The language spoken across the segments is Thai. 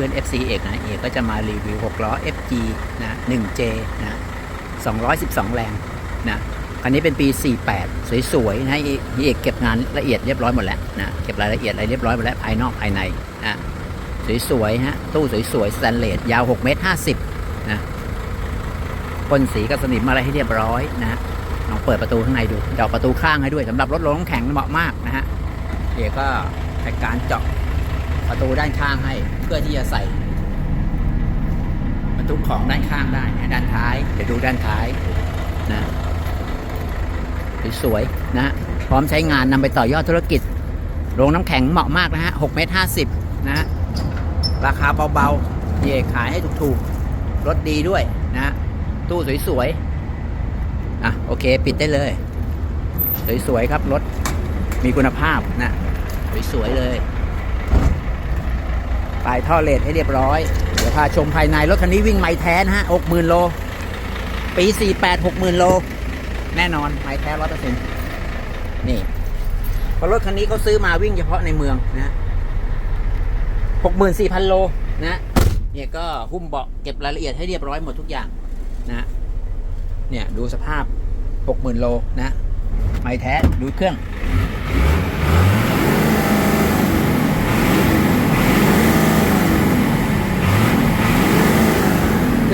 พื่อนๆ FC เอกนะเอกก็จะมารีวิว6ล้อ FG นะ 1J นะ212 แรงนะคันนี้เป็นปี 48 สวยๆนะเอกเอกเก็บงานละเอียดเรียบร้อยหมดแล้วนะเก็บรายละเอียดอะไรเรียบร้อยหมดแล้วภายนอกภายในนะสวยๆฮะตู้สวยๆสแตนเลสยาว6เมตร50นะพ่นสีกับสนิมอะไรให้เรียบร้อยนะลองเปิดประตูข้างในดูเจาะประตูข้างให้ด้วยสำหรับรถลงแข็งเหมาะมากนะฮะเอกก็จัดการเจาะ ประตูด้านข้างให้ เพื่อที่จะใส่บรรทุกของด้านข้างได้ด้านท้ายเดี๋ยวดูด้านท้ายนะสวยๆนะพร้อมใช้งานนำไปต่อยอดธุรกิจโรงน้ำแข็งเหมาะมากนะฮะ6เมตร50นะฮะราคาเบาๆเย่ขายให้ถูกๆรถดีด้วยนะตู้สวยๆอะโอเค ปิดได้เลย สวยๆครับรถมีคุณภาพนะสวยๆเลย ปลายท่อเลดให้เรียบร้อย เดี๋ยวพาชมภายในรถคันนี้วิ่งไม่แท้นะฮะหกหมื่นโล ปีสี่แปดหกหมื่นโล แน่นอนไม่แท้ร้อยเปอร์เซ็นต์นี่พราะรถคันนี้เขาซื้อมาวิ่งเฉพาะในเมืองนะฮะหกหมื่นสี่พันโลนะเนี่ยก็หุ้มเบาะเก็บรายละเอียดให้เรียบร้อยหมดทุกอย่างนะเนี่ยดูสภาพหกหมื่นโลนะไม่แท้ดูเครื่อง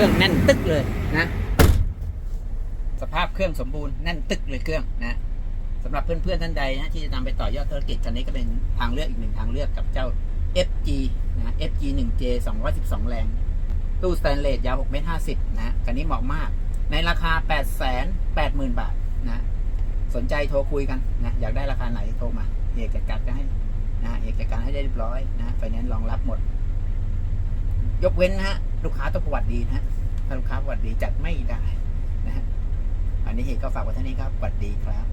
รื่องแน่นตึกเลยนะ สภาพเครื่องสมบูรณ์แน่นตึกเลยเครื่องนะสำหรับเพื่อนๆท่านใดนะที่จะนำไปต่อยอดธุรกิจคันนี้ก็เป็นทางเลือกอีกหนึ่งทางเลือกกับเจ้า FG นะ FG 1J 212 แรง ตู้สแตนเลสยาว 6 เมตร 50 นะคันนี้เหมาะมาก ในราคา 8 8 0 0 0 0 บาทนะ สนใจโทรคุยกันนะ อยากได้ราคาไหนโทรมา เอกจัดการให้นะ เอกจัดการให้ได้เรียบร้อยนะไฟแนนซ์รองรับหมด ยกเว้นนะฮะลูกค้าต้องประวัติดีนะฮะถ้าลูกค้าประวัติดีจัดไม่ได้นะฮะอันนี้เหตุก็ฝากไว้เท่านี้ครับสวัสดีครับ